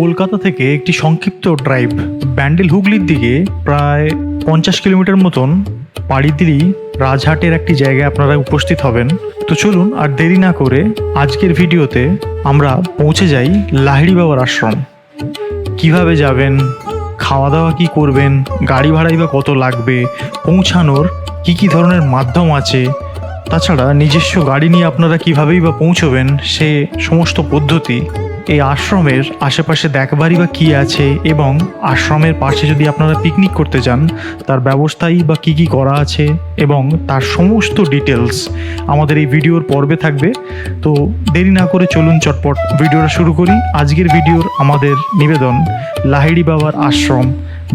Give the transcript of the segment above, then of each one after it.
কলকাতা থেকে একটি সংক্ষিপ্ত ড্রাইভ ব্যান্ডেল হুগলির দিকে প্রায় পঞ্চাশ কিলোমিটার মতন পাড়ি দিলেই রাজহাটের একটি জায়গায় আপনারা উপস্থিত হবেন। তো চলুন আর দেরি না করে আজকের ভিডিওতে আমরা পৌঁছে যাই লাহিড়ি বাবার আশ্রম। কীভাবে যাবেন খাওয়া দাওয়া কি করবেন, গাড়ি ভাড়াই বা কত লাগবে, পৌঁছানোর কি কি ধরনের মাধ্যম আছে, তাছাড়া নিজস্ব গাড়ি নিয়ে আপনারা কীভাবেই বা পৌঁছবেন সে সমস্ত পদ্ধতি এই আশ্রমের আশেপাশে দেখবারই বা কী আছে এবং আশ্রমের পাশে যদি আপনারা পিকনিক করতে যান, তার ব্যবস্থাই বা কি কি করা আছে এবং তার সমস্ত ডিটেলস আমাদের এই ভিডিওর পর্বে থাকবে। তো দেরি না করে চলুন চটপট ভিডিওটা শুরু করি। আজকের ভিডিওর আমাদের নিবেদন লাহিড়ি বাবার আশ্রম,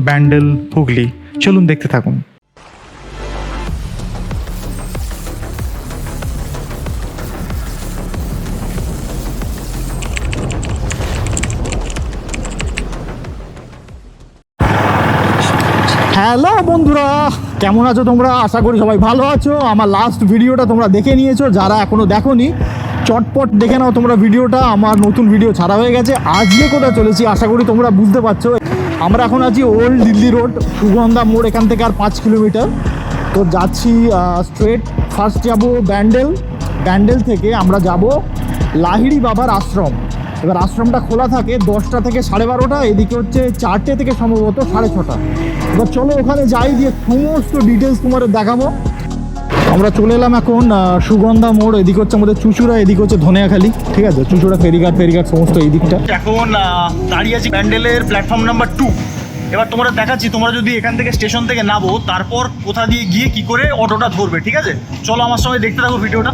ব্যান্ডেল হুগলি। চলুন দেখতে থাকুন। কেমন আছো তোমরা? আশা করি সবাই ভালো আছো। আমার লাস্ট ভিডিওটা তোমরা দেখে নিয়েছো। যারা এখনও দেখোনি, চটপট দেখে নাও তোমরা ভিডিওটা। আমার নতুন ভিডিও ছাড়া হয়ে গেছে। আজকে কোথায় চলেছি আশা করি তোমরা বুঝতে পারছ। আমরা এখন আছি ওল্ড দিল্লি রোড সুগন্ধা মোড়, এখান থেকে আর পাঁচ কিলোমিটার। তো যাচ্ছি স্ট্রেট ফার্স্ট যাব ব্যান্ডেল। ব্যান্ডেল থেকে আমরা যাব লাহিড়ি বাবার আশ্রম। এবার আশ্রমটা খোলা থাকে দশটা থেকে সাড়ে বারোটা, এদিকে হচ্ছে চারটে থেকে সম্ভবত সাড়ে ছটা। এবার চলো ওখানে যাই দিয়ে সমস্ত ডিটেলস তোমাদের দেখাবো। আমরা চলে এলাম এখন সুগন্ধা মোড়, এদিকে হচ্ছে আমাদের চুচুড়া, এদিকে হচ্ছে ধনিয়াখালি, ঠিক আছে? চুচুড়া, ফেরিঘাট ফেরিঘাট, সমস্ত এই দিকটা। এখন দাঁড়িয়ে আছি প্যান্ডেলের প্ল্যাটফর্ম নাম্বার টু এবার তোমরা দেখাচ্ছি, তোমরা যদি এখান থেকে স্টেশন থেকে নামো, তারপর কোথা দিয়ে গিয়ে কি করে অটোটা ধরবে, ঠিক আছে? চলো আমার সঙ্গে দেখতে থাকো ভিডিওটা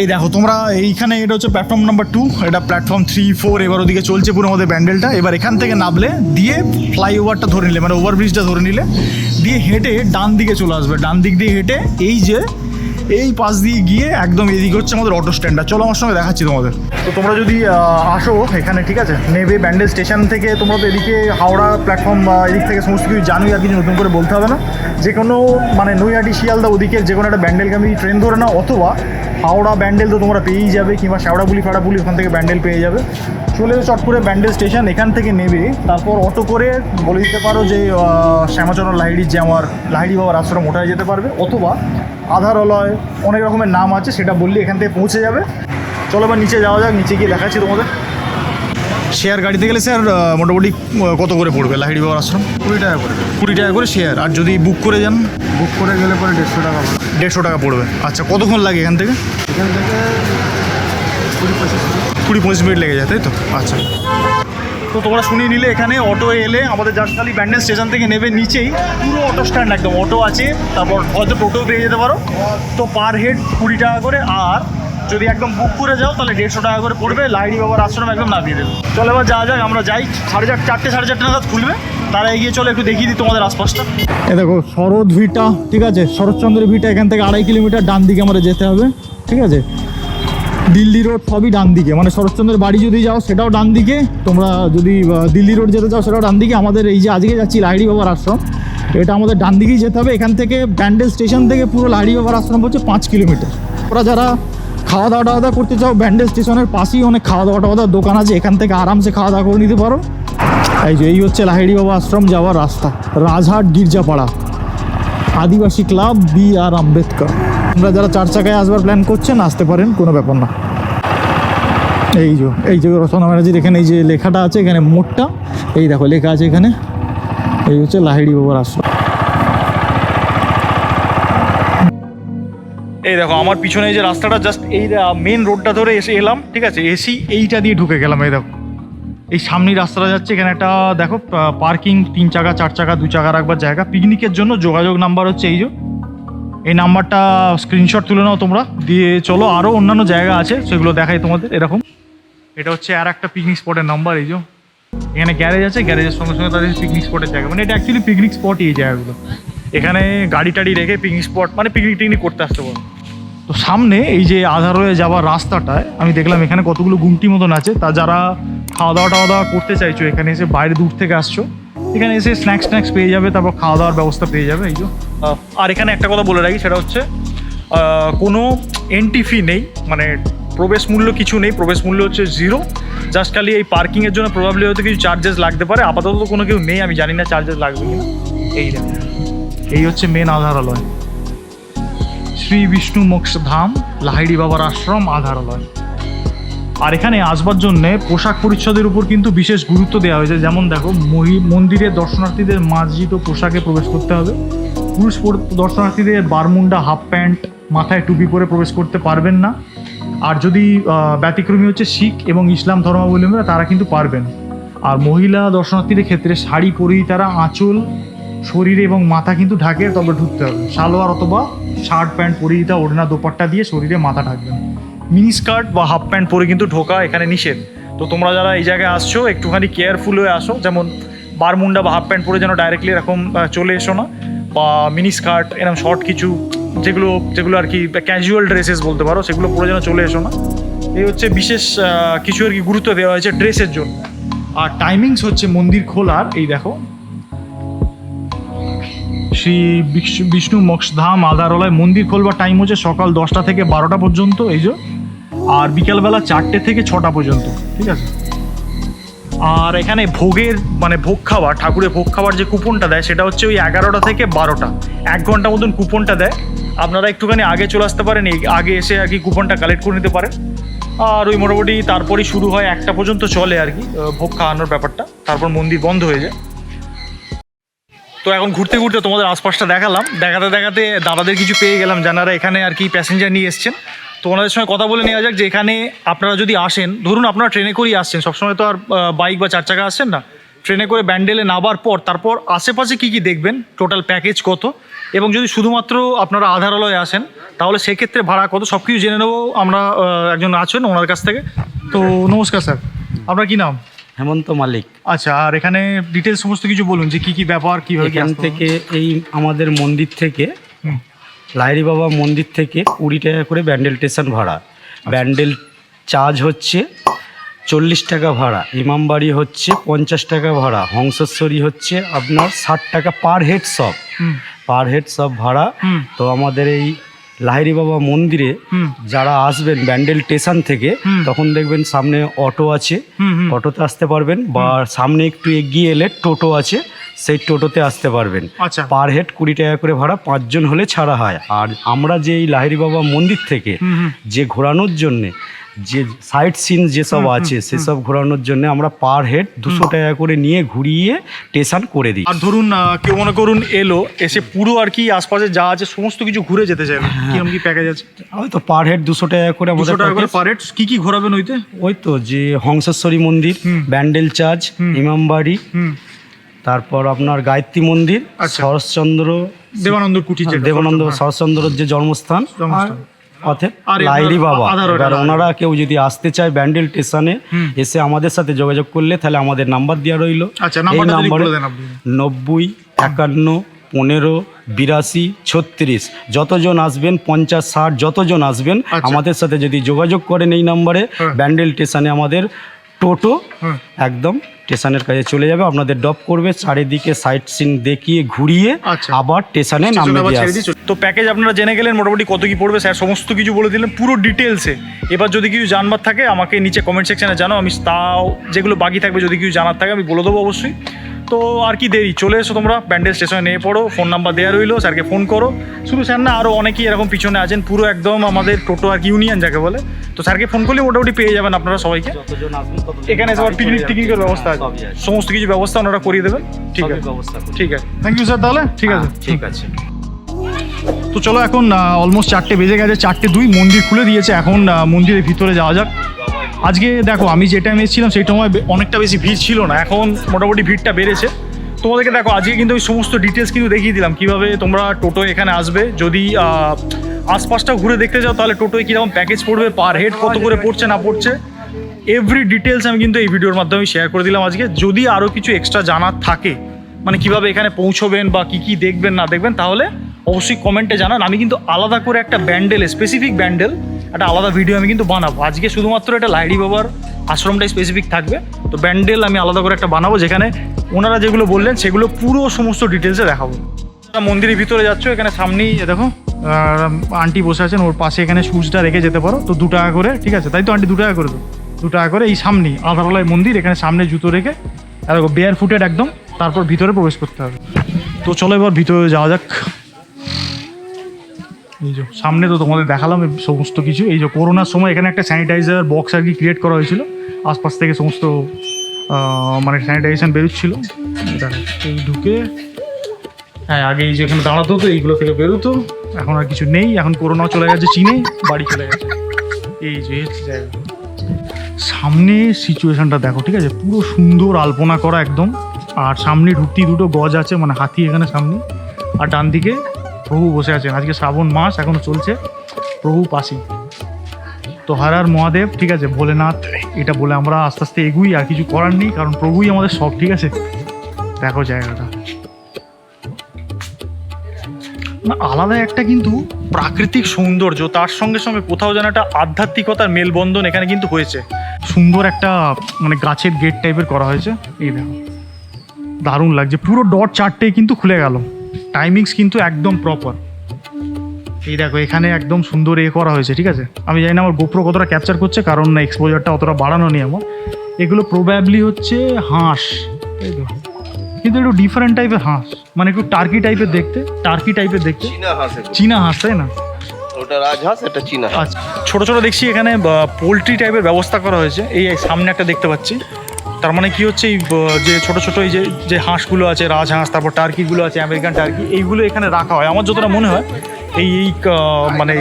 এই দেখো, তোমরা এইখানে এটা হচ্ছে প্ল্যাটফর্ম নাম্বার টু এটা প্ল্যাটফর্ম থ্রি ফোর এবার ওদিকে চলছে পুরো আমাদের ব্যান্ডেলটা। এবার এখান থেকে নামলে দিয়ে ফ্লাইওভারটা ধরে নিলে মানে ওভারব্রিজটা ধরে নিলে, দিয়ে হেঁটে ডান দিকে চলে আসবে। ডান দিক দিয়ে হেঁটে এই যে, এই পাশ দিয়ে গিয়ে একদম এদিকে হচ্ছে আমাদের অটো স্ট্যান্ডটা চলো আমার সঙ্গে দেখাচ্ছি তোমাদের। তো তোমরা যদি আসো এখানে, ঠিক আছে? নেবে ব্যান্ডেল স্টেশন থেকে তোমরা তো এদিকে হাওড়া প্ল্যাটফর্ম বা এদিক থেকে সমস্ত কিছু জানোই, আর কিছু নতুন করে বলতে হবে না। যে কোনো মানে নৈহাটি শিয়ালদা ওদিকে যে কোনো একটা ব্যান্ডেলগামী ট্রেন ধরে নাও, অথবা হাওড়া ব্যান্ডেল তো তোমরা পেয়েই যাবে, কিংবা শ্যাওড়াপুলি ফাড়াপুলি ওখান থেকে ব্যান্ডেল পেয়ে যাবে। চলে চট করে ব্যান্ডেল স্টেশন, এখান থেকে নেবে। তারপর অটো করে বলে দিতে পারো যে শ্যামাচরণ লাহিড়ির যে আমার লাহিড়ি বাবার আশ্রম ওঠায় যেতে পারবে। অথবা আধারলয় অনেক রকমের নাম আছে, সেটা বললে এখান থেকে পৌঁছে যাবে। চলো এবার নিচে যাওয়া যাক, নিচে গিয়ে দেখাচ্ছি তোমাদের। শেয়ার গাড়িতে গেলে স্যার মোটামুটি কত করে পড়বে লাহিড়ি বাবার আশ্রম? কুড়ি টাকা করে। কুড়ি টাকা করে শেয়ার আর যদি বুক করে যান? বুক করে গেলে পরে দেড়শো টাকা পড়ে। দেড়শো টাকা পড়বে। আচ্ছা কতক্ষণ লাগে এখান থেকে? এখান থেকে কুড়ি পঁচিশ কুড়ি পঁচিশ মিনিট লেগে যায় তাই তো? আচ্ছা। তো তোমরা শুনিয়ে নিলে এখানে অটো এলে আমাদের জাস্টখালি ব্যান্ডেল স্টেশন থেকে নেবে নিচেই। পুরো অটো স্ট্যান্ড একদম অটো আছে তারপর হয়তো টোটো পেয়ে যেতে পারো। তো পার হেড কুড়ি টাকা করে আর যদি একদম বুক করে যাও, তাহলে দেড়শো টাকা করে পড়বে লাইড়ি বাবার আশ্রম একদম নামিয়ে দেবে। চলো এবার যাওয়া যাক, আমরা যাই। সাড়ে চার চারটে, সাড়ে চারটে নাগাদ খুলবে। তারা এগিয়ে চলো, একটু দেখিয়ে দিই তোমাদের আশপাশটা। এ দেখো, শরৎ ভিটা, ঠিক আছে? শরৎচন্দ্র ভিটা এখান থেকে আড়াই কিলোমিটার ডান দিকে আমাদের যেতে হবে, ঠিক আছে? দিল্লি রোড সবই ডান দিকে। মানে শরৎচন্দ্রের বাড়ি যদি যাও, সেটাও ডান দিকে। তোমরা যদি দিল্লি রোড যেতে চাও, সেটাও ডান দিকে। আমাদের এই যে আজকে যাচ্ছি লাহিড়ি বাবার আশ্রম, এটা আমাদের ডান দিকেই যেতে হবে। এখান থেকে ব্যান্ডেল স্টেশন থেকে পুরো লাহিড়ি বাবার আশ্রম হচ্ছে পাঁচ কিলোমিটার। ওরা যারা খাওয়া দাওয়া টাওয়া দাওয়া করতে চাও ব্যান্ডেল স্টেশনের পাশেই অনেক খাওয়া দাওয়া টাওয়া দোকান আছে, এখান থেকে আরামসে খাওয়া দাওয়া করে নিতে পারো। এই যে, এই হচ্ছে লাহিড়ি বাবা আশ্রম যাওয়ার রাস্তা, Rajhat Girjapara, Adivasi club B R Ambedkar. আমরা যারা চার চাকায় আসবার প্ল্যান করছেন, আসতে পারেন, কোনো ব্যাপার না। এই যে এই যে রচনা ব্যানার্জির এখানে এই যে লেখাটা আছে, এখানে মোটটা, এই দেখো লেখা আছে এখানে। এই হচ্ছে লাহিড়ি বাবার আশ্রম। এই দেখো, আমার পিছনে যে রাস্তাটা জাস্ট এই মেন রোডটা ধরে এসে এলাম, ঠিক আছে? এসি এইটা দিয়ে ঢুকে গেলাম, এই দেখো। এই সামনের রাস্তাটা যাচ্ছে, এখানে একটা, দেখো পার্কিং তিন চাকা, চার চাকা, দু চাকা রাখবার জায়গা। পিকনিকের জন্য যোগাযোগ নাম্বার হচ্ছে এই যে। এই নাম্বারটা স্ক্রিনশট তুলে নাও তোমরা, দিয়ে চলো আরও অন্যান্য জায়গা আছে, সেগুলো দেখাই তোমাদের, এরকম। এটা হচ্ছে আর একটা পিকনিক স্পটের নাম্বার এই যে। এখানে গ্যারেজ আছে গ্যারেজের সঙ্গে সঙ্গে তাদের পিকনিক স্পটের জায়গা। মানে এটা অ্যাকচুয়ালি পিকনিক স্পটই এই জায়গাগুলো। এখানে গাড়ি টাড়ি রেখে পিকনিক স্পট মানে পিকনিক টিকনিক করতে আসতে পারো তো সামনে এই যে আধার হয়ে যাওয়ার রাস্তাটায় আমি দেখলাম এখানে কতগুলো গুমটি মতন আছে। তা যারা খাওয়া দাওয়া টাওয়া দাওয়া করতে চাইছো, এখানে এসে বাইরে দূর থেকে আসছো, এখানে এসে স্ন্যাক্স স্ন্যাক্স পেয়ে যাবে, তারপর খাওয়া দাওয়ার ব্যবস্থা পেয়ে যাবে, এই যে। আর এখানে একটা কথা বলে রাখি, সেটা হচ্ছে কোনো এন্ট্রি ফি নেই মানে প্রবেশ মূল্য কিছু নেই, প্রবেশ মূল্য হচ্ছে জিরো জাস্ট খালি এই পার্কিংয়ের জন্য প্রবাবলি হয়তো কিছু চার্জেস লাগতে পারে, আপাতত কোনো কেউ নেই, আমি জানি না চার্জেস লাগবে কিনা। এই এই হচ্ছে মেন আধার আধারালয়। শ্রী বিষ্ণু মোক্ষ ধাম লাহিড়ি বাবার আশ্রম, আধারালয়। আর এখানে আসবার জন্য পোশাক পরিচ্ছদের উপর কিন্তু বিশেষ গুরুত্ব দেওয়া হয়েছে। যেমন দেখো মন্দিরে দর্শনার্থীদের মার্জিত পোশাকে প্রবেশ করতে হবে। পুরুষ দর্শনার্থীদের বারমুন্ডা হাফ প্যান্ট মাথায় টুপি পরে প্রবেশ করতে পারবেন না। আর যদি ব্যতিক্রমী হচ্ছে শিখ এবং ইসলাম ধর্মাবলম্বীরা, তারা কিন্তু পারবেন। আর মহিলা দর্শনার্থীদের ক্ষেত্রে শাড়ি পরেই তারা আঁচল শরীরে এবং মাথা কিন্তু ঢাকে তবে ঢুকতে হবে। সালোয়ার অথবা শার্ট প্যান্ট পরিয়ে দিতে ওড়না দোপাট্টা দিয়ে শরীরে মাথা ঢাকবেন। মিনি স্কার্ট বা হাফ প্যান্ট পরে কিন্তু ঢোকা এখানে নিষেধ। তো তোমরা যারা এই জায়গায় আসছো, একটুখানি কেয়ারফুল হয়ে আসো। যেমন বারমুন্ডা বা হাফ প্যান্ট পরে যেন ডাইরেক্টলি এরকম চলে এসো না। বা মিনি স্কার্ট এরকম শর্ট কিছু, যেগুলো যেগুলো আর কি ক্যাজুয়াল ড্রেসেস বলতে পারো, সেগুলো পরে যেন চলে এসো না। এই হচ্ছে বিশেষ কিছু আর কি গুরুত্ব দেওয়া হয়েছে ড্রেসের জন্য। আর টাইমিংস হচ্ছে মন্দির খোলার, এই দেখো। শ্রী বিষ্ণু- মোক্ষধাম আধারালয় মন্দির খোলবার টাইম হচ্ছে সকাল দশটা থেকে বারোটা পর্যন্ত, এই যে, আর বিকালবেলা চারটে থেকে ছটা পর্যন্ত, ঠিক আছে? আর এখানে ভোগের মানে ভোগ খাওয়া ঠাকুরের ভোগ খাওয়ার যে কুপনটা দেয়, সেটা হচ্ছে ওই এগারোটা থেকে বারোটা। এক ঘণ্টা মতন কুপনটা দেয়। আপনারা একটুখানি আগে চলে আসতে পারেন আগে এসে আর কি কুপনটা কালেক্ট করে নিতে পারেন। আর ওই মোটামুটি তারপরেই শুরু হয় একটা পর্যন্ত চলে আর কি ভোগ খাওয়ানোর ব্যাপারটা। তারপর মন্দির বন্ধ হয়ে যায়। তো এখন ঘুরতে ঘুরতে তোমাদের আশপাশটা দেখালাম। দেখাতে দেখাতে দাদাদের কিছু পেয়ে গেলাম, যারা এখানে আর কি প্যাসেঞ্জার নিয়ে এসছেন। তো ওনাদের সঙ্গে কথা বলে নেওয়া যাক যে এখানে আপনারা যদি আসেন, ধরুন আপনারা ট্রেনে করেই আসছেন, সবসময় তো আর বাইক বা চার চাকা আসছেন না। ট্রেনে করে ব্যান্ডেলে নামার পর, তারপর আশেপাশে কি কি দেখবেন? টোটাল প্যাকেজ কত? এবং যদি শুধুমাত্র আপনারা আধারালয়ে আসেন, তাহলে সেক্ষেত্রে ভাড়া কত? সব কিছু জেনে নেব আমরা একজন আছেন ওনার কাছ থেকে। তো নমস্কার স্যার। আপনার কি নাম? হেমন্ত মালিক। আচ্ছা আর এখানে ডিটেলস সমস্ত কিছু বলুন যে কি কি ব্যাপার কীভাবে এখান থেকে এই আমাদের মন্দির থেকে লাইরি বাবা মন্দির থেকে কুড়ি টাকা করে ব্যান্ডেল স্টেশন ভাড়া। ব্যান্ডেল চার্জ হচ্ছে চল্লিশ টাকা ভাড়া ইমামবাড়ি হচ্ছে পঞ্চাশ টাকা ভাড়া হংসেশ্বরী হচ্ছে আপনার ষাট টাকা পার হেড সব। পার হেড সব ভাড়া। তো আমাদের এই লাহিড়ি বাবা মন্দিরে যারা আসবেন ব্যান্ডেল স্টেশন থেকে তখন দেখবেন সামনে অটো আছে। অটোতে আসতে পারবেন বা সামনে একটু এগিয়ে এলে টোটো আছে সেই টোটোতে আসতে পারবেন। আচ্ছা। পার হেড কুড়ি টাকা করে ভাড়া পাঁচজন হলে ছাড়া হয়। আর আমরা যে এই লাহিরি বাবা মন্দির থেকে যে ঘোরানোর জন্যে যে সাইট সিন যেসব আছে সেসব ঘোরানোর জন্য আমরা পার হেড দুশো টাকা করে নিয়ে ঘুরিয়ে স্টেশন করে দিই। আর ধরুন কেউ মনে করুন এলো এসে পুরো আর কি আশপাশে যা আছে সমস্ত কিছু ঘুরে যেতে চাই কীরকম কি প্যাকেজ আছে? ওই তো পার হেড দুশো টাকা করে দুশো টাকা করে পার হেড কি কি ঘোরাবেন ওইতে? ওই তো যে হংসেশ্বরী মন্দির ব্যান্ডেল চার্চ ইমামবাড়ি তারপর আপনার গায়ত্রী মন্দির আচ্ছা। শরৎচন্দ্র দেবানন্দ কুটি দেবানন্দ হ্যাঁ। শরৎচন্দ্রের যে জন্মস্থান। জন্মস্থান। লাইরি বাবা এবার। ওনারা কেউ যদি আসতে চায় ব্যান্ডেল স্টেশনে। এসে আমাদের সাথে যোগাযোগ করলে তাহলে আমাদের নাম্বার দেওয়া রইল আচ্ছা এই নাম্বারে নব্বই একান্ন পনেরো বিরাশি ছত্রিশ যতজন আসবেন পঞ্চাশ ষাট যতজন আসবেন আচ্ছা। আমাদের সাথে যদি যোগাযোগ করেন এই নাম্বারে হ্যাঁ। ব্যান্ডেল স্টেশনে আমাদের টোটো একদম স্টেশনের কাছে চলে যাবে আপনাদের ড্রপ করবে চারিদিকে সাইট সিন দেখিয়ে ঘুরিয়ে আচ্ছা। আবার স্টেশনে নামবে নামিয়ে দিয়ে আসবে। তো প্যাকেজ আপনারা জেনে গেলেন মোটামুটি কত কি পড়বে স্যার সমস্ত কিছু বলে দিলেন পুরো ডিটেলসে এবার যদি কিছু জানবার থাকে আমাকে নিচে কমেন্ট সেকশনে জানাও আমি তাও যেগুলো বাকি থাকবে যদি কিছু জানার থাকে আমি বলে দেবো অবশ্যই তো আর কি দেরি? চলে এসো তোমরা ব্যান্ডেল স্টেশনে নিয়ে পড়ো ফোন নাম্বার দেওয়া রইল স্যারকে ফোন করো। শুধু স্যার না আরও অনেকেই এরকম পিছনে আছেন পুরো একদম আমাদের টোটো আর কি ইউনিয়ন যাকে বলে। তো স্যারকে ফোন করলে মোটামুটি পেয়ে যাবেন আপনারা সবাইকে। এখানে সবার পিকনিক টিকনিকের ব্যবস্থা আছে। সমস্ত কিছু ব্যবস্থা ওনারা করিয়ে দেবেন। ঠিক আছে। ঠিক আছে। থ্যাংক ইউ স্যার তাহলে? ঠিক আছে। হ্যাঁ, ঠিক আছে। তো চলো এখন অলমোস্ট চারটে বেজে গেছে চারটে দুই মন্দির খুলে দিয়েছে। এখন মন্দিরের ভিতরে যাওয়া যাক। আজকে দেখো আমি যে টাইমে এসেছিলাম সেই সময় অনেকটা বেশি ভিড় ছিল না। এখন মোটামুটি ভিড়টা বেড়েছে। তোমাদেরকে দেখো আজকে কিন্তু ওই সমস্ত ডিটেলস কিন্তু দেখিয়ে দিলাম। কীভাবে তোমরা টোটো এখানে আসবে যদি আশপাশটা ঘুরে দেখতে যাও তাহলে টোটোয় কীরকম প্যাকেজ পড়বে পার হেড কত করে পড়ছে না পড়ছে এভরি ডিটেলস আমি কিন্তু এই ভিডিওর মাধ্যমে শেয়ার করে দিলাম আজকে। যদি আরও কিছু এক্সট্রা জানার থাকে মানে কীভাবে এখানে পৌঁছবেন বা কি কি দেখবেন না দেখবেন তাহলে অবশ্যই কমেন্টে জানান। আমি কিন্তু আলাদা করে একটা ব্যান্ডেল স্পেসিফিক ব্যান্ডেল একটা আলাদা ভিডিও আমি কিন্তু বানাবো। আজকে শুধুমাত্র এটা লাইডি বাবার আশ্রমটাই স্পেসিফিক থাকবে। তো ব্যান্ডেল আমি আলাদা করে একটা বানাবো, যেখানে ওনারা যেগুলো বললেন, সেগুলো পুরো সমস্ত ডিটেলসে দেখাবো। মন্দিরের ভিতরে যাচ্ছ, এখানে সামনেই দেখো আন্টি বসে আছেন, ওর পাশে এখানে শুজটা রেখে যেতে পারো। তো দু টাকা করে, ঠিক আছে? তাই তো আন্টি দু টাকা করে তো দু টাকা করে এই সামনেই আধারলায় মন্দির, এখানে সামনে জুতো রেখে, আর বেয়ার ফুটেড একদম, তারপর ভিতরে প্রবেশ করতে হবে। তো চলো এবার ভিতরে যাওয়া যাক। এই যে সামনে তো তোমাদের দেখালাম সমস্ত কিছু। এই যে করোনার সময় এখানে একটা স্যানিটাইজার বক্স আর কি ক্রিয়েট করা হয়েছিল। আশপাশ থেকে সমস্ত মানে স্যানিটাইজেশন বেরোচ্ছিল। এই ঢুকে হ্যাঁ আগে এই যে এখানে দাঁড়াতো হতো এইগুলো থেকে বেরোতো। এখন আর কিছু নেই, এখন করোনাও চলে গেছে চীনে, বাড়ি চলে গেছে। এই যে সামনে সিচুয়েশনটা দেখো, ঠিক আছে? পুরো সুন্দর আলপনা করা একদম। আর সামনে ঢুকতেই দুটো গজ আছে মানে হাতি এখানে সামনে। আর ডান দিকে প্রভু বসে আছেন। আজকে শ্রাবণ মাস, এখনও চলছে। প্রভু পাশি তো হারার মহাদেব, ঠিক আছে, ভোলেনাথ, এটা বলে আমরা আস্তে আস্তে এগুই, আর কিছু করার নেই, কারণ প্রভুই আমাদের সব ঠিক আছে? দেখো জায়গাটা। না, আলাদা একটা কিন্তু প্রাকৃতিক সৌন্দর্য, তার সঙ্গে সঙ্গে কোথাও যেন একটা আধ্যাত্মিকতার মেলবন্ধন এখানে কিন্তু হয়েছে। সুন্দর একটা মানে গাছের গেট টাইপের করা হয়েছে। এই দেখো। দারুণ লাগছে। পুরো ডট চারটেই কিন্তু খুলে গেল। টাইমিংস কিন্তু একদম প্রপার এই দেখো এখানে একদম সুন্দর এ করা হয়েছে ঠিক আছে? আমি জানি না আমার গোপ্রো কতটা ক্যাপচার করছে কারণ না এক্সপোজারটা অতটা বাড়ানো নেই আমার। এগুলো প্রবাবলি হচ্ছে হাঁস কিন্তু একটু ডিফারেন্ট টাইপের হাঁস মানে একটু টার্কি টাইপের দেখতে টার্কি টাইপের দেখতে। চীনা হাঁস তাই না? ওটা রাজহাঁস এটা চীনা হাঁস। আচ্ছা ছোট ছোট দেখছি এখানে পোলট্রি টাইপের ব্যবস্থা করা হয়েছে। এই সামনে একটা দেখতে পাচ্ছি। তার মানে কি হচ্ছে এই যে ছোট ছোট এই যে যে হাঁসগুলো আছে রাজহাঁস তারপর টার্কিগুলো আছে, আমেরিকান টার্কি, এইগুলো এখানে রাখা হয়। আমার যতটা মনে হয়, এই এই মানে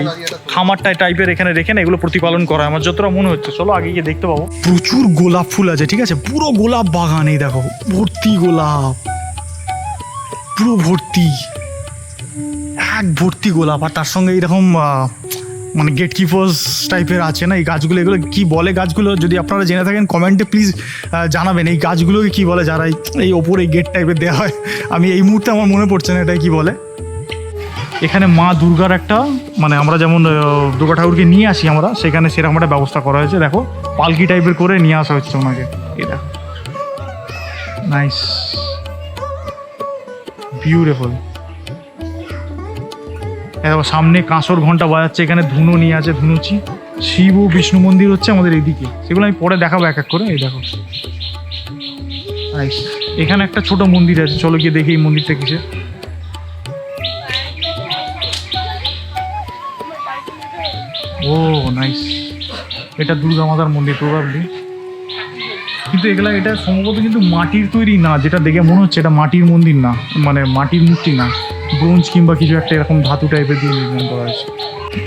খামারটা টাইপের এখানে রেখে না এগুলো প্রতিপালন করা আমার যতটা মনে হচ্ছে, চলো আগে গিয়ে দেখতে পাবো। প্রচুর গোলাপ ফুল আছে, ঠিক আছে? পুরো গোলাপ বাগান এই দেখো, ভর্তি গোলাপ। পুরো ভর্তি। এক ভর্তি গোলাপ, আর তার সঙ্গে এরকম মানে গেট কিপার্স টাইপের আছে না? এই গাছগুলো, এগুলো কি বলে গাছগুলো? যদি আপনারা জেনে থাকেন, কমেন্টে প্লিজ জানাবেন। এই গাছগুলোকে কি বলে? যারা এই- ওপরে গেট টাইপের দেওয়া হয়, আমি এই মুহূর্তে আমার মনে পড়ছে না এটা কি বলে। এখানে মা দুর্গার একটা মানে আমরা যেমন দুর্গা ঠাকুরকে নিয়ে আসি আমরা, সেখানে সেরকম একটা ব্যবস্থা করা হয়েছে। দেখো, পালকি টাইপের করে নিয়ে আসা হচ্ছে ওনাকে। দেখো। নাইস বিউটিফুল সামনে কাঁসর ঘণ্টা বাজাচ্ছে, এখানে ধুনো নিয়ে আছে, ধুনুচি। শিব ও বিষ্ণু মন্দির হচ্ছে আমাদের এদিকে। সেগুলো আমি পরে দেখাবো এক এক করে, এই দেখো. এখানে একটা ছোট মন্দির আছে, চলো গিয়ে দেখি এই মন্দিরটা কিসে ও নাইস এটা দুর্গা মাতার মন্দির প্রবাবলি কিন্তু এগুলা, এটা সম্ভবত কিন্তু মাটির তৈরি না, যেটা দেখে মনে হচ্ছে এটা মাটির মন্দির না মানে মাটির মূর্তি না। ব্রোঞ্জ কিংবা কিছু একটা এরকম ধাতু টাইপের দিয়ে নির্মাণ করা হয়েছে।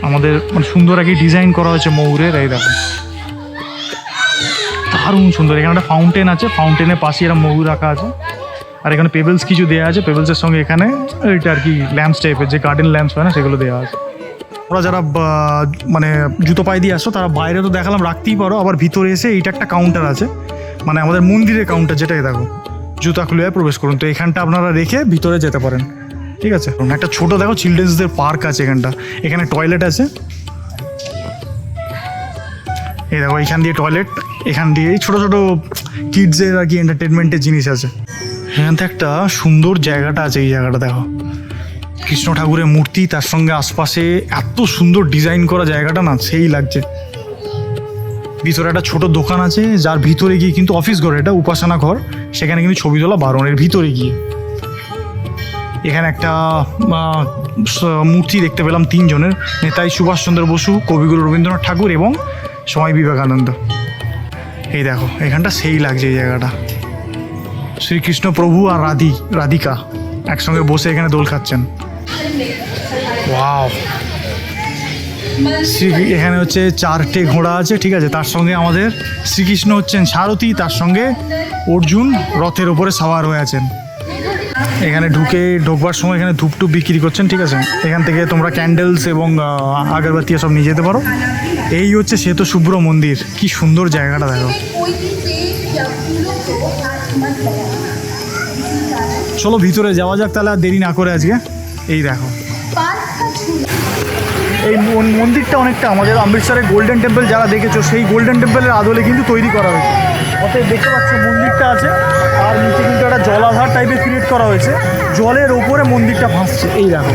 আমাদের মানে সুন্দর আগে ডিজাইন করা হয়েছে ময়ূরের, এই দেখো। দারুণ সুন্দর। এখানে একটা ফাউন্টেন আছে ফাউন্টেনের পাশে এরকম ময়ূর রাখা আছে। আর এখানে পেবেলস কিছু দেওয়া আছে পেবেলসের সঙ্গে এখানে এটা আর কি ল্যাম্পস টাইপের যে গার্ডেন ল্যাম্পস হয় না, সেগুলো দেওয়া আছে। ওরা যারা মানে জুতো পায়ে দিয়ে আসো তারা বাইরে তো দেখালাম, রাখতেই পারো। আবার ভিতরে এসে এইটা একটা কাউন্টার আছে। মানে আমাদের মন্দিরের কাউন্টার যেটাই দেখো। জুতা খুলে প্রবেশ করুন। তো এখানটা আপনারা রেখে ভিতরে যেতে পারেন। ঠিক আছে? একটা ছোট দেখো চিলড্রেন্সদের পার্ক আছে এখানটা। এখানে টয়লেট আছে। এই দেখো এখান দিয়ে টয়লেট এখান দিয়ে এই ছোটো ছোটো কিডসের আর কি এন্টারটেনমেন্টের জিনিস আছে। এখান থেকে একটা সুন্দর জায়গাটা আছে, এই জায়গাটা দেখো। কৃষ্ণ ঠাকুরের মূর্তি, তার সঙ্গে আশপাশে এত সুন্দর ডিজাইন করা জায়গাটা না, সেই লাগছে। ভিতরে একটা ছোট দোকান আছে, যার ভিতরে গিয়ে কিন্তু অফিস ঘর, এটা উপাসনা ঘর। সেখানে কিন্তু ছবি তোলা বারণের ভিতরে গিয়ে। এখানে একটা মূর্তি দেখতে পেলাম তিনজনের নেতাজি সুভাষচন্দ্র বসু, কবিগুরু রবীন্দ্রনাথ ঠাকুর এবং স্বামী বিবেকানন্দ। এই দেখো, এখানটা সেই লাগছে এই জায়গাটা। শ্রীকৃষ্ণ প্রভু আর রাধি, রাধিকা একসঙ্গে বসে এখানে দোল খাচ্ছেন। ওয়াও। শ্রী, এখানে হচ্ছে চারটে ঘোড়া আছে, ঠিক আছে? তার সঙ্গে আমাদের শ্রীকৃষ্ণ হচ্ছেন সারথী, তার সঙ্গে অর্জুন রথের ওপরে সাওয়ার হয়ে আছেন। এখানে ঢুকে ঢোকবার সময় এখানে ধূপটুপ বিক্রি করছেন, ঠিক আছে? এখান থেকে তোমরা ক্যান্ডেলস এবং আগরবাতি সব নিয়ে যেতে পারো। এই হচ্ছে শ্বেত শুভ্র মন্দির। কি সুন্দর জায়গাটা দেখো। চলো ভিতরে যাওয়া যাক তাহলে, আর দেরি না করে আজকে। এই দেখো। এই মন্দিরটা অনেকটা আমাদের অমৃতসরের গোল্ডেন টেম্পল যারা দেখেছ, সেই গোল্ডেন টেম্পলের আদলে কিন্তু তৈরি করা হয়েছে। অতএব দেখতে পাচ্ছ মন্দিরটা আছে, আর নিচে কিন্তু একটা জলাধার টাইপের ক্রিয়েট করা হয়েছে। জলের ওপরে মন্দিরটা ভাসছে, এই দেখো।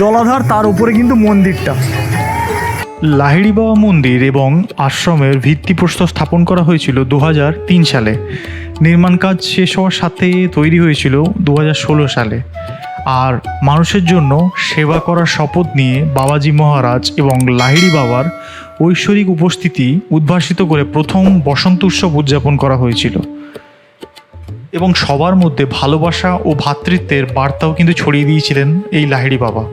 জলাধার তার উপরে কিন্তু মন্দিরটা। লাহিড়ি বাবা মন্দির এবং আশ্রমের ভিত্তিপ্রস্তর স্থাপন করা হয়েছিল দু সালে। নির্মাণ কাজ শেষ হওয়ার সাথে তৈরি হয়েছিল দু হাজার ষোলো সালে। আর মানুষের জন্য সেবা করার শপথ নিয়ে বাবাজি মহারাজ এবং লাহিড়ি বাবার ঐশ্বরিক উপস্থিতি উদ্ভাসিত করে প্রথম বসন্ত উৎসব উদযাপন করা হয়েছিল। এবং সবার মধ্যে ভালোবাসা ও ভ্রাতৃত্বের বার্তাও কিন্তু ছড়িয়ে দিয়েছিলেন এই লাহিড়ি বাবা।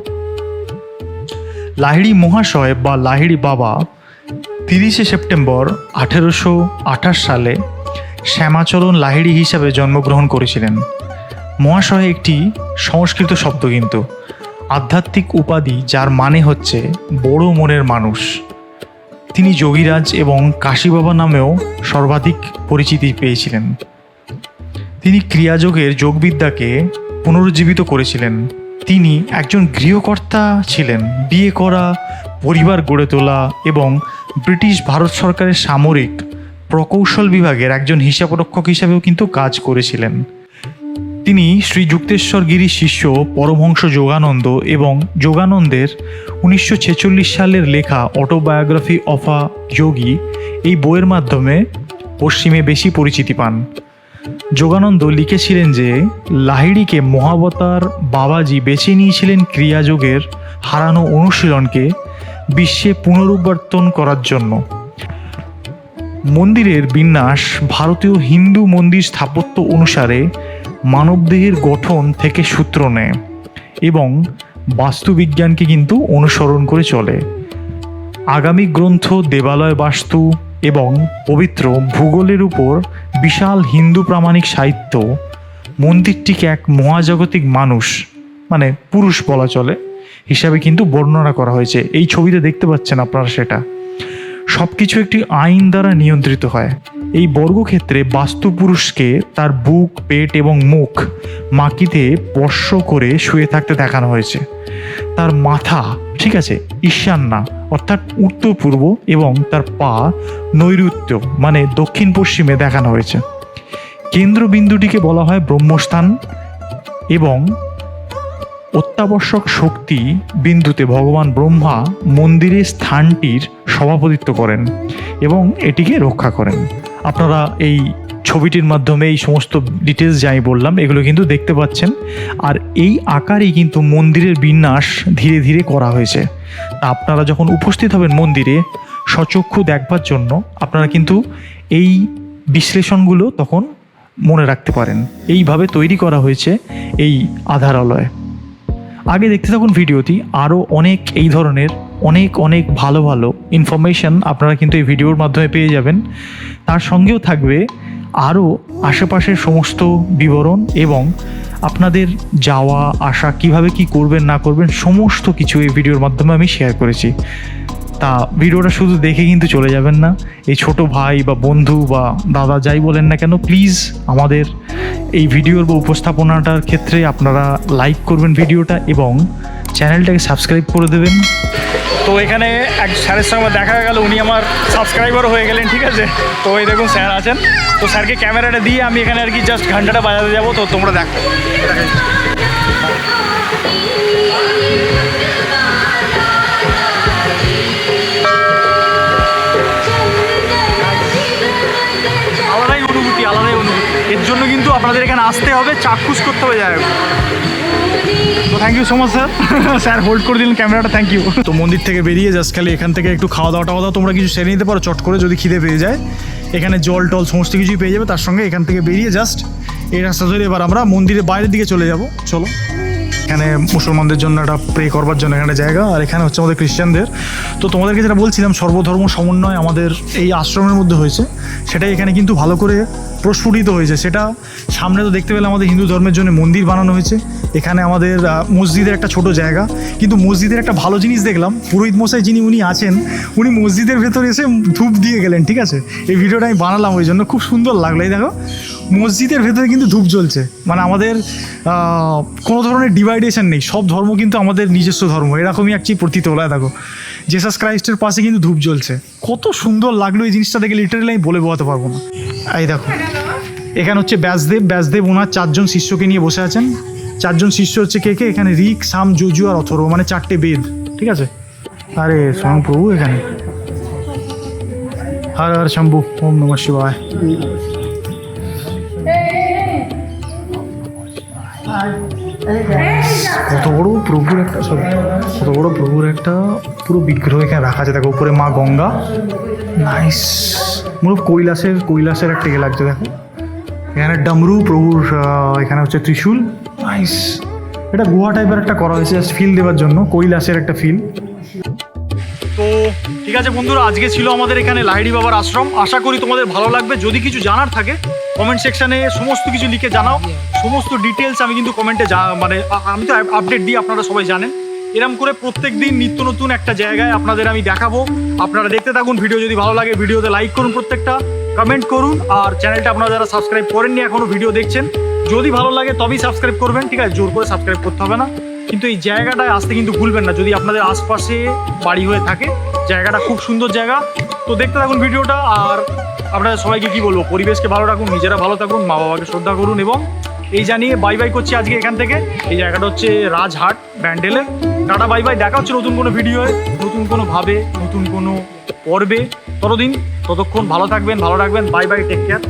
লাহিড়ি মহাশয় বা লাহিড়ি বাবা তিরিশে সেপ্টেম্বর আঠেরোশো আঠাশ সালে শ্যামাচরণ লাহিড়ি হিসাবে জন্মগ্রহণ করেছিলেন। মহাশয় একটি সংস্কৃত শব্দ কিন্তু, আধ্যাত্মিক উপাধি যার মানে হচ্ছে বড় মনের মানুষ। তিনি যোগীরাজ এবং কাশী বাবা নামেও সর্বাধিক পরিচিতি পেয়েছিলেন। তিনি ক্রিয়াযোগের যোগবিদ্যাকে পুনরুজ্জীবিত করেছিলেন। তিনি একজন গৃহকর্তা ছিলেন, বিয়ে করা, পরিবার গড়ে তোলা এবং ব্রিটিশ ভারত সরকারের সামরিক প্রকৌশল বিভাগের একজন হিসাবরক্ষক হিসাবেও কিন্তু কাজ করেছিলেন। তিনি শ্রী যুক্তেশ্বর গিরির শিষ্য পরমহংস যোগানন্দ এবং যোগানন্দের উনিশশো ছেচল্লিশ সালের লেখা অটোবায়োগ্রাফি অফ আ যোগী এই বইয়ের মাধ্যমে পশ্চিমে বেশি পরিচিতি পান। যোগানন্দ লিখেছিলেন যে, লাহিড়িকে মহাবতার বাবাজি বেছে নিয়েছিলেন ক্রিয়াযোগের হারানো অনুশীলনকে বিশ্বে পুনরুবর্তন করার জন্য। মন্দিরের বিন্যাস ভারতীয় হিন্দু মন্দির স্থাপত্য অনুসারে মানবদেহের গঠন থেকে সূত্র নেয় এবং বাস্তুবিজ্ঞানকে কিন্তু অনুসরণ করে চলে। আগামী গ্রন্থ, দেবালয় বাস্তু এবং পবিত্র ভূগোলের উপর বিশাল হিন্দু প্রামাণিক সাহিত্য, মন্দিরটিকে এক মহাজাগতিক মানুষ মানে পুরুষ বলা চলে, হিসাবে কিন্তু বর্ণনা করা হয়েছে। এই ছবিতে দেখতে পাচ্ছেন আপনারা সেটা। সব কিছু একটি আইন দ্বারা নিয়ন্ত্রিত হয়। এই বর্গক্ষেত্রে বাস্তুপুরুষকে তার বুক, পেট এবং মুখ মাকিতে স্পর্শ করে শুয়ে থাকতে দেখানো হয়েছে। তার মাথা, ঠিক আছে, ঈশান্যা, অর্থাৎ উত্তর পূর্ব এবং তার পা নৈಋত্য মানে দক্ষিণ পশ্চিমে দেখানো হয়েছে। কেন্দ্রবিন্দুটিকে বলা হয় ব্রহ্মস্থান এবং অত্যাবশ্যক শক্তি বিন্দুতে ভগবান ব্রহ্মা মন্দিরের স্থানটির সভাপতিত্ব করেন এবং এটিকে রক্ষা করেন। আপনারা এই ছবিটির মাধ্যমে এই সমস্ত ডিটেলস যাই বললাম, এগুলো কিন্তু দেখতে পাচ্ছেন। আর এই আকারেই কিন্তু মন্দিরের বিন্যাস ধীরে ধীরে করা হয়েছে। আপনারা যখন উপস্থিত হবেন মন্দিরে, সচক্ষু দেখবার জন্য আপনারা কিন্তু এই বিশ্লেষণগুলো তখন মনে রাখতে পারেন। এইভাবে তৈরি করা হয়েছে এই আধারালয়। আগে দেখতে থাকুন ভিডিওটি, আরও অনেক এই ধরনের অনেক অনেক ভালো ভালো ইনফরমেশন আপনারা কিন্তু এই ভিডিওর মাধ্যমে পেয়ে যাবেন। তার সঙ্গেও থাকবে আরও আশেপাশের সমস্ত বিবরণ এবং আপনাদের যাওয়া, আসা, কীভাবে কি করবেন, না করবেন, সমস্ত কিছু এই ভিডিওর মাধ্যমে আমি শেয়ার করেছি। তা ভিডিওটা শুধু দেখে কিন্তু চলে যাবেন না। এই ছোট ভাই বা বন্ধু বা দাদা যাই বলেন না কেন প্লিজ আমাদের এই ভিডিওর বা উপস্থাপনাটার ক্ষেত্রে আপনারা লাইক করবেন ভিডিওটা এবং চ্যানেলটাকে সাবস্ক্রাইব করে দেবেন। তো এখানে এক স্যারের সঙ্গে দেখা গেল, উনি আমার সাবস্ক্রাইবার হয়ে গেলেন, ঠিক আছে? তো এই দেখুন স্যার আছেন। তো স্যারকে ক্যামেরাটা দিয়ে আমি এখানে আর কি জাস্ট ঘন্টাটা বাজাতে যাব, তো তোমরা দেখো। আলাদাই অনুভূতি আলাদাই অনুভূতি। এর জন্য কিন্তু আপনাদের এখানে আসতে হবে, চাক্ষুষ করতে হবে জায়গা তো thank you so much sir sir hold করে দিলেন ক্যামেরাটা থ্যাংক ইউ তো মন্দির থেকে বেরিয়ে জাস্ট খালি এখান থেকে একটু খাওয়া দাওয়া টাওয়া তোমরা কিছু সেরে নিতে পারো, চট করে যদি খিদে পেয়ে যায়। এখানে জল টল সমস্ত কিছুই পেয়ে যাবে, তার সঙ্গে এখান থেকে বেরিয়ে জাস্ট এই রাস্তা ধরে এবার আমরা মন্দিরের বাইরের দিকে চলে যাব। চলো। এখানে মুসলমানদের জন্য একটা প্রে করবার জন্য এখানে জায়গা, আর এখানে হচ্ছে আমাদের খ্রিস্টানদের। তো তোমাদেরকে যেটা বলছিলাম, সর্বধর্ম সমন্বয় আমাদের এই আশ্রমের মধ্যে হয়েছে। সেটাই এখানে কিন্তু ভালো করে প্রস্ফুটিত হয়েছে। সেটা সামনে তো দেখতে পেলে আমাদের হিন্দু ধর্মের জন্য মন্দির বানানো হয়েছে। এখানে আমাদের মসজিদের একটা ছোট জায়গা। কিন্তু মসজিদের একটা ভালো জিনিস দেখলাম, পুরোহিত মশাই যিনি উনি আছেন, উনি মসজিদের ভেতরে এসে ধূপ দিয়ে গেলেন, ঠিক আছে? এই ভিডিওটা আমি বানালাম, ওই জন্য খুব সুন্দর লাগল। এই দেখো মসজিদের ভেতরে কিন্তু ধূপ জ্বলছে। মানে আমাদের কোনো ধরনের ডিভাইডেশন নেই। সব ধর্ম কিন্তু আমাদের নিজস্ব ধর্ম। এরকমই একটি প্রতীত হলো দেখো। জেসাস ক্রাইস্টের পাশে কিন্তু ধূপ জ্বলছে। কত সুন্দর লাগল এই জিনিসটা দেখে লিটারেলি আমি বলে বোঝাতে পারব না। এই দেখো, এখানে হচ্ছে ব্যাসদেব। ব্যাসদেব ওনার চারজন শিষ্যকে নিয়ে বসে আছেন। চারজন শিষ্য হচ্ছে কে কে? এখানে রিক, সাম জজু আর অথর্ব মানে চারটে বেদ। ঠিক আছে? আরে স্বয়ং প্রভু এখানে। হর হর শম্ভু, ওম নমঃ শিবায়। কত বড় প্রভুর একটা সরি কত বড় প্রভুর একটা পুরো বিগ্রহ এখানে রাখা আছে। দেখো, উপরে মা গঙ্গা। নাইস মূল কৈলাসের কৈলাসের একটা ইয়ে লাগছে, দেখো। এখানে ডামরু প্রভুর এখানে হচ্ছে ত্রিশূল। নাইস এটা গুহা টাইপের একটা করা হয়েছে ফিল দেওয়ার জন্য, কৈলাসের একটা ফিল ঠিক আছে বন্ধুরা, আজকে ছিল আমাদের এখানে লাহিড়ি বাবার আশ্রম। আশা করি তোমাদের ভালো লাগবে। যদি কিছু জানার থাকে কমেন্ট সেকশনে সমস্ত কিছু লিখে জানাও। সমস্ত ডিটেলস আমি কিন্তু কমেন্টে মানে আমি তো আপডেট দিই, আপনারা সবাই জানেন। এরম করে প্রত্যেক দিন নিত্য নতুন একটা জায়গায় আপনাদের আমি দেখাবো। আপনারা দেখতে থাকুন ভিডিও যদি ভালো লাগে ভিডিওতে লাইক করুন প্রত্যেকটা। কমেন্ট করুন, আর চ্যানেলটা আপনারা যারা সাবস্ক্রাইব করেননি, এখনও ভিডিও দেখছেন। যদি ভালো লাগে, তবেই সাবস্ক্রাইব করবেন, ঠিক আছে? জোর করে সাবস্ক্রাইব করতে হবে না। কিন্তু এই জায়গাটায় আসতে কিন্তু ভুলবেন না। যদি আপনাদের আশপাশে বাড়ি হয়ে থাকে, জায়গাটা খুব সুন্দর জায়গা। তো দেখতে থাকুন ভিডিওটা আর আপনারা সবাইকে কি বলব, পরিবেশকে ভালো রাখুন, নিজেরা ভালো থাকুন মা বাবাকে শ্রদ্ধা করুন এবং এই জানিয়ে বাই বাই করছি আজকে এখান থেকে। এই জায়গাটা হচ্ছে রাজহাট ব্যান্ডেলের। টাটা বাই বাই দেখা হচ্ছে নতুন কোনো ভিডিওয়ে নতুন কোনো ভাবে, নতুন কোনো পর্বে। ততদিন, ততক্ষণ ভালো থাকবেন, ভালো রাখবেন। Bye bye take care